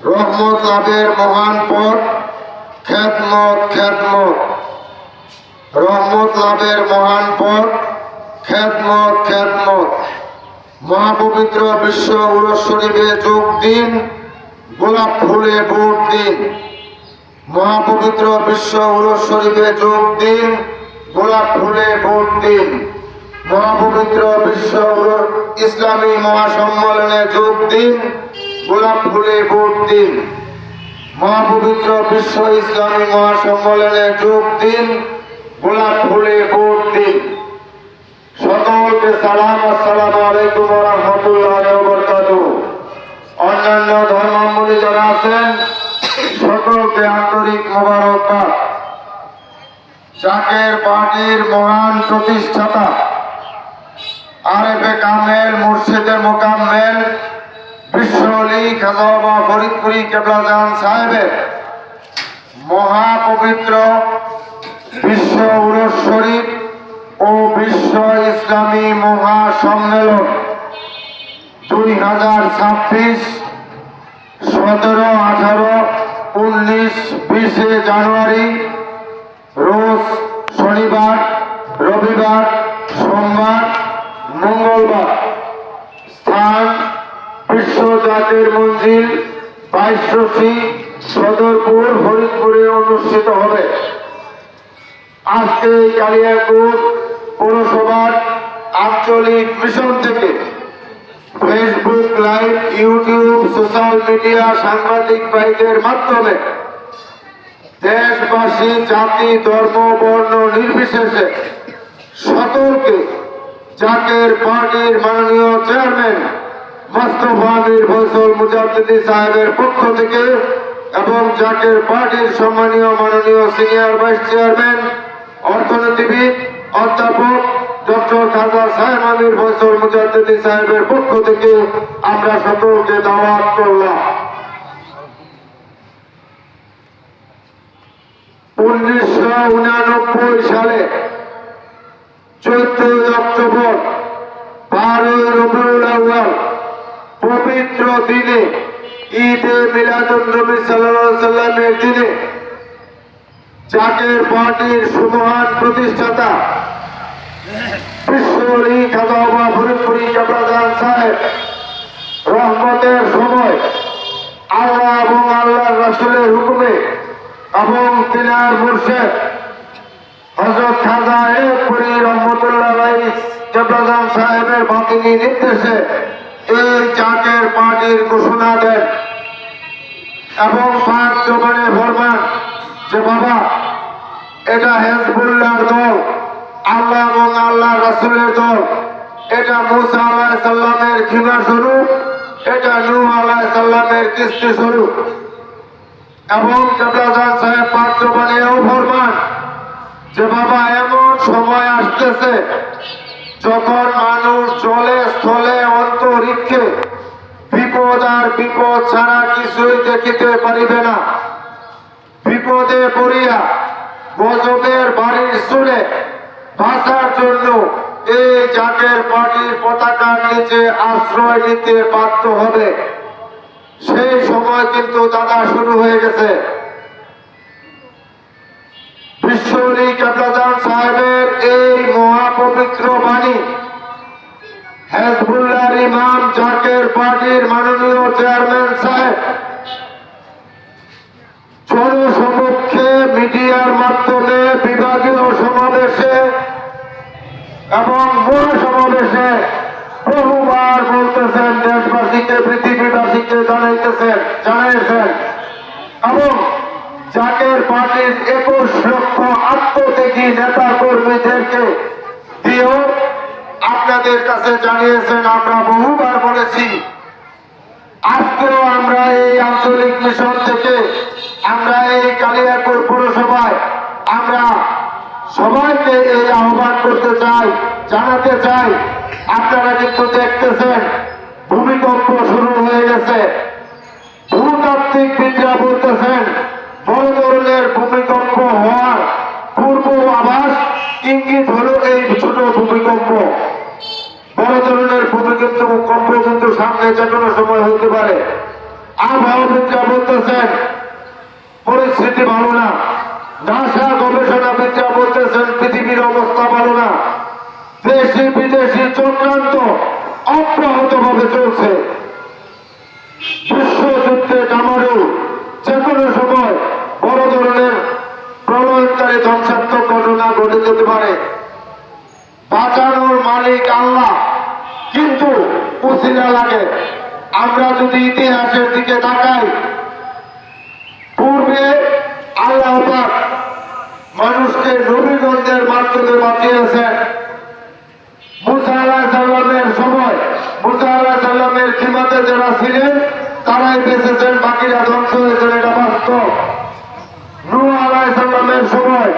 রহমত লাভের মহান পথ খ্যাতমত খ্যাতমত রহমত লাভের মহান পথ খ্যাতমত খ্যাতমত মহাপবিত্র বিশ্ব উরস যোগ দিন, গোলাপ ফুলে ভোট দিন। মহাপবিত্র বিশ্ব উরস যোগ দিন, গোলাপ ফুলে ভোট দিন। মহাপবিত্র বিশ্ব ইসলামী মহাসম্মেলনে যোগ দিন গোলাপ ফুলে ভোট দিন। মহাপবিত্র বিশ্ব ইসলামী মহাসম্মেলনে যোগ দিন গোলাপ ফুলে ভোট দিন। সকলকে সালাম আসসালামু আলাইকুম রাহমাতুল্লাহি ওয়া অন্যান্য ধর্মাবলী যারা আছেন, সকলকে আন্তরিক মোবারকবাদ। চাকের পার্টির মহান প্রতিষ্ঠাতা, আরেফে কামেল মুর্শিদে মোকাম্মেল বিশ্বলি খাজাবা ফরিদপুরি কেবলাজান সাহেবের মহাপবিত্র বিশ্ব উরস শরীফ ও বিশ্ব ইসলামী মহাসম্মেলন দুই হাজার ছাব্বিশ সতেরো, আঠারো, উনিশ, বিশে জানুয়ারি রোজ শনিবার, রবিবার, সোমবার, মঙ্গলবার। বিশ্ব জাতির মঞ্জিল বাইশী সদরপুর ফরিদপুরে অনুষ্ঠিত হবে। আজকে এই কালিয়াকুর পৌরসভার আঞ্চলিক মিশন থেকে Facebook live, YouTube, social media, সাংবাদিক ভাইদের মাধ্যমে দেশবাসী, জাতি, ধর্ম, বর্ণ নির্বিশেষে সকলকে জাকের পার্টির মাননীয় চেয়ারম্যান মোস্তফা ফসল মুজাদ্দিদি সাহেবের পক্ষ থেকে এবং জাকের পার্টির সম্মানীয় মাননীয় সিনিয়র ভাইস চেয়ারম্যান, অর্থনীতিবিদ, অধ্যাপক ডক্টর উনিশশো উনানব্বই সালে চোদ্দই অক্টোবর, বারোই রবিউল আউয়াল পবিত্র দিনে, ঈদে মিলাদুল নবী সাল্লামের দিনে জাকের পার্টির সুমহান প্রতিষ্ঠাতা বিশ্বলী খাদাবা ফরিদপুরি কাবলাদান সাহেব, রহমতের সময় আল্লাহ এবং আল্লাহ রাসূলের হুকুমে এবং তিনার মুর্শেদ হজরত খাজা একপুরি রহমতুল্লাহ রাই জবরাজান সাহেবের বাতিনি নির্দেশে এই জাকের পার্টির ঘোষণা দেন। এবং পাঁচ জমানে ফরমান যে বাবা, এটা হেজবুল্লাহর দল, আল্লাহ এবং আল্লাহ রাসুলের দল। এটা মুসা আলাহ সাল্লামের ঘৃণা স্বরূপ, এটা নূহ আলাহ সাল্লামের কিস্তি স্বরূপ। এবং কেবলাজান সাহেব পাঁচ জমানেও ফরমান যে বাবা, এমন সময় আসতেছে যখন মানুষ জলে, স্থলে, অন্তরিক্ষে বিপদ আর বিপদ ছাড়া কিছুই দেখিতে পারিবে না। বিপদে পড়িয়া গজবের বাড়ির সুরে বাঁচার জন্য এই জাতের পার্টির পতাকার নিচে আশ্রয় নিতে বাধ্য হবে। সেই সময় কিন্তু দাদা শুরু হয়ে গেছে। বিশ্বরী কেবলাজান সাহেবের এই মহাপবিত্র বাণী। হেজবুল্লাহর ইমাম জাকের পার্টির মাননীয় চেয়ারম্যান সাহেব, জনসমক্ষে মিডিয়ার মাধ্যমে বিভাগীয় সমাবেশে এবং মহাসমাবেশে বহুবার বলতেছেন, দেশবাসীকে, পৃথিবীবাসীকে জানাইতেছেন, জানাইছেন এবং জাকের পার্টির একুশ লক্ষ আত্মত্যাগী নেতা কর্মীদেরকে দিয়েও আপনাদের কাছে জানিয়েছেন, আমরা বহুবার বলেছি, আজকেও আমরা এই আঞ্চলিক মিশন থেকে, আমরা এই কালিয়াকুর পুরসভায়, আমরা সবাইকে এই আহ্বান করতে চাই, জানাতে চাই, আপনারা কিন্তু দেখতেছেন, ভূমিকম্প শুরু হয়ে গেছে। ভূতাত্ত্বিক বিদ্যা বলতেছেন, বড় ধরনের ভূমিকম্প হওয়ার পূর্ব আভাস ইঙ্গিত হলো ভূমিকম্প বড় ধরনের ভূমিকম্প কম্প কিন্তু সামনে যে কোনো সময় হতে পারে। আবহাওয়াবিদরা বলতেছেন, পরিস্থিতি ভালো না। নাসা গবেষণাবিদরা বলতেছেন, পৃথিবীর অবস্থা ভালো না। দেশি বিদেশি চক্রান্ত অব্যাহত ভাবে চলছে। বিশ্বযুদ্ধে কামারু যে কোনো সময় বড় ধরনের প্রলয়নকারী ধ্বংসাত্মক ঘটনা ঘটে যেতে পারে। মালিক আল্লাহ। কিন্তু উসিলা লাগে, আমরা যদি ইতিহাসের দিকে তাকাই, পূর্বে আল্লাহ মানুষকে নবীগঞ্জের মাধ্যমে বাঁচিয়েছেন মুসা আলাহ সাল্লামের সময়, মুসা আলাহ সাল্লামের খিমাতে যারা ছিলেন, তারাই বেঁচেছেন, বাকিরা ধ্বংস হয়েছেন, এটা বাস্তব। নূহ আলাহ সাল্লামের সময়,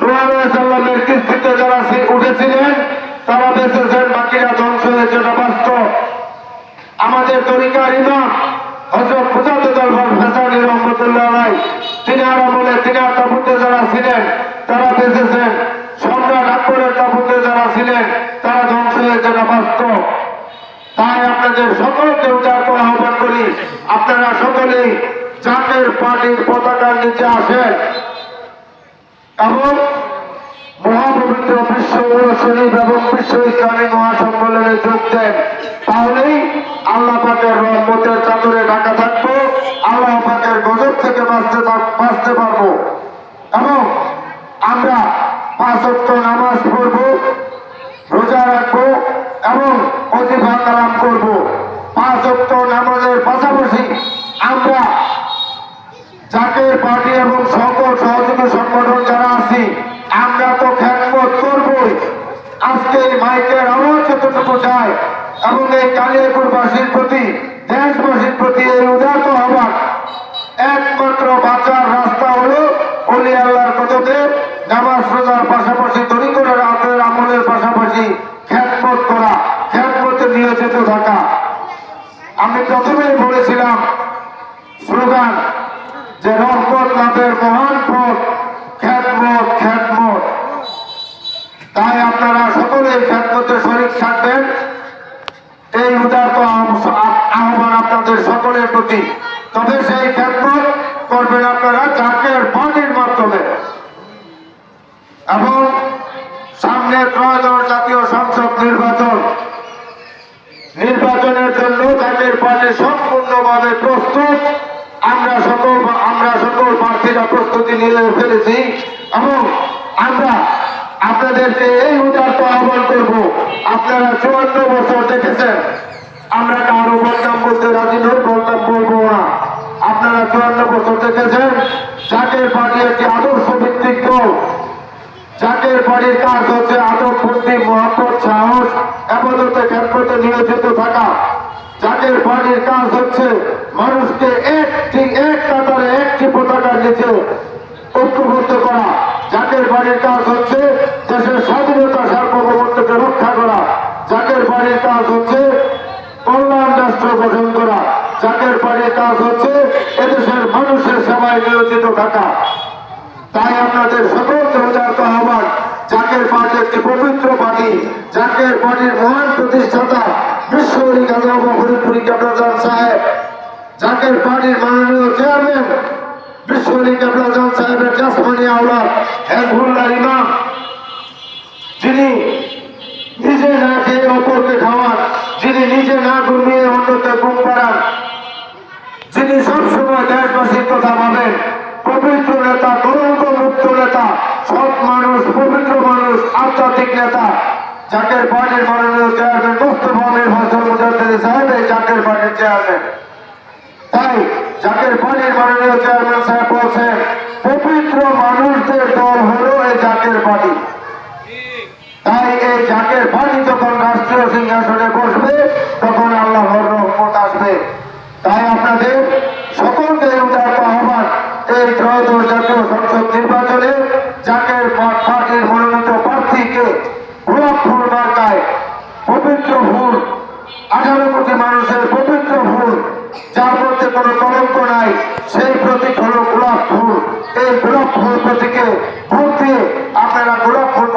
নূহ আলাহ সাল্লামের কিস্তিতে যারা তারা বেঁচেছেন, বাকিরা ধ্বংস হয়েছে বাস্তব আমাদের তরিকার ইমাম হজরত মুজাদ্দ দরবার ফেসানি রহমতুল্লাহ রাই তিনার আমলে তিনার তাবুতে যারা ছিলেন, তারা বেঁচেছেন। সম্রাট আকবরের তাবুতে যারা ছিলেন, তারা ধ্বংস হয়েছে বাস্তব তাই আপনাদের সকলকে উদার্ত আহ্বান করি, আপনারা সকলেই জাতের পার্টির পতাকার নিচে আসেন। এবং মহাপবিত্র বিশ্ব এবং বিশ্ব ইসলামী মহাসম্মেলনে যোগ দেন। তাহলেই আল্লাহ পাকের রহমতের চাদরে ঢাকা থাকব, আল্লাহ পাকের গজব থেকে বাঁচতে বাঁচতে পারব। এবং আমরা পাঁচ ওয়াক্ত নামাজ পড়ব, রোজা রাখব এবং অজিফা কালাম করব। পাঁচ ওয়াক্ত নামাজের পাশাপাশি আমরা জাতীয় পার্টি এবং সকল সহযোগী সংগঠন যারা আছি আমরা তো খ্যাতমত করবই আজকে এই মাইকের আওয়াজ যতটুকু যায় এবং এই কালিয়াকুরবাসীর প্রতি, দেশবাসীর প্রতি এই উদারত হবার একমাত্র বাঁচার রাস্তা হলো অলি আল্লাহর কদমে নামাজ রোজার পাশাপাশি তরিকরের রাতের আমলের পাশাপাশি খ্যাতমত করা খ্যাতমতে নিয়োজিত থাকা। আমি প্রথমেই বলেছিলাম স্লোগান যে রহমত লাভের মহান পথ খ্যাতমত খ্যাতমত তাই আপনারা সকলেই খ্যাতমতে শরীর থাকবেন। এই উদারত আহ- আহ্বান আপনাদের সকলের প্রতি। তবে সেই খ্যাতমত করবেন আপনারা জাকের পার্টির মাধ্যমে। এবং সামনে ত্রয়োদশ জাতীয় সংসদ নির্বাচন। নির্বাচনের জন্য তাদের পার্টি সম্পূর্ণভাবে প্রস্তুত। আমরা সকল আমরা সকল প্রার্থীরা প্রস্তুতি নিয়ে ফেলেছি। এবং আমরা আপনাদেরকে এই উদার্ত আহ্বান করব। আপনারা চুয়ান্ন বছর দেখেছেন। আমরা কারও বদনাম বলতে রাজি নই, বদনাম বলব না। আপনারা চুয়ান্ন বছর দেখেছেন জাতীয় পার্টি একটি আদর্শ ভিত্তিক দল। জাতীয় বাড়ির কাজ হচ্ছে আদব বুদ্ধি মহাপত সাহস, আপাতত ক্ষেত্রতে নিয়োজিত থাকা। জাতীয় বাড়ির কাজ হচ্ছে মানুষকে একটি এক কাতারে একটি পতাকার নিচে ঐক্যবদ্ধ করা। জাতীয় বাড়ির কাজ হচ্ছে দেশের স্বাধীনতা সার্বভৌমত্বকে রক্ষা করা জাতীয় বাড়ির কাজ হচ্ছে কল্যাণ রাষ্ট্র গঠন করা জাতীয় বাড়ির কাজ হচ্ছে এদেশের মানুষের সেবায় নিয়োজিত থাকা। তাই আপনাদের সকলকে আহ্বান, জাকের পার্টি একটি পবিত্র পার্টি জাকের পার্টির মহান প্রতিষ্ঠাতা বিশ্বরী গাজা ফরিদপুরি কেবলাজান সাহেব, জাকের পার্টির মাননীয় চেয়ারম্যান বিশ্বরী কেবলাজান সাহেবের জাসমানি আওলাদ হেজবুল্লাহ ইমাম, যিনি নিজে অপরকে খাওয়ান। যিনি নিজে না ঘুমিয়ে অন্যকে ঘুম পাড়ান, যিনি সবসময় দেশবাসীর কথা ভাবেন, পবিত্র নেতা কলঙ্ক মুক্ত নেতা, সৎ মানুষ, পবিত্র মানুষ, আধ্যাত্মিক নেতা। জাকের পার্টির মাননীয় চেয়ারম্যান মোস্তফা আমির হাসান মুজাদ্দিদ সাহেব এই জাকের পার্টির চেয়ারম্যান। তাই জাকের পার্টির মাননীয় চেয়ারম্যান সাহেব বলছেন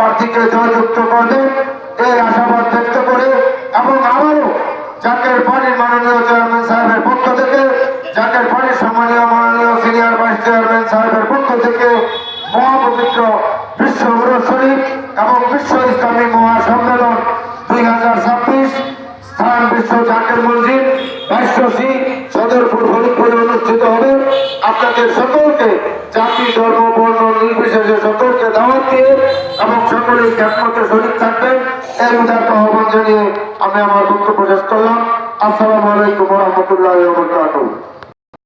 প্রার্থীকে জয়যুক্ত করবে এই আশাবাদ ব্যক্ত করে এবং আবারও জাতের পানির মাননীয় চেয়ারম্যান সাহেবের পক্ষ থেকে জাতের পানির সম্মানীয় মাননীয় সিনিয়র ভাইস চেয়ারম্যান সাহেবের পক্ষ থেকে মহাপবিত্র বিশ্ব শরীফ এবং বিশ্ব ইসলামী মহাসম্মেলন দুই হাজার ছাব্বিশ স্থান বিশ্ব জাতের মসজিদ বাইশী সদরপুর হরিপুরে অনুষ্ঠিত হবে। আপনাদের সকলকে জাতি, ধর্ম সকলেই খ্যাতমতে শরীর থাকবেন। এর উদারত আহ্বান জানিয়ে আমি আমার বক্তব্য শেষ করলাম। আসসালামু আলাইকুম রহমতুল্লাহ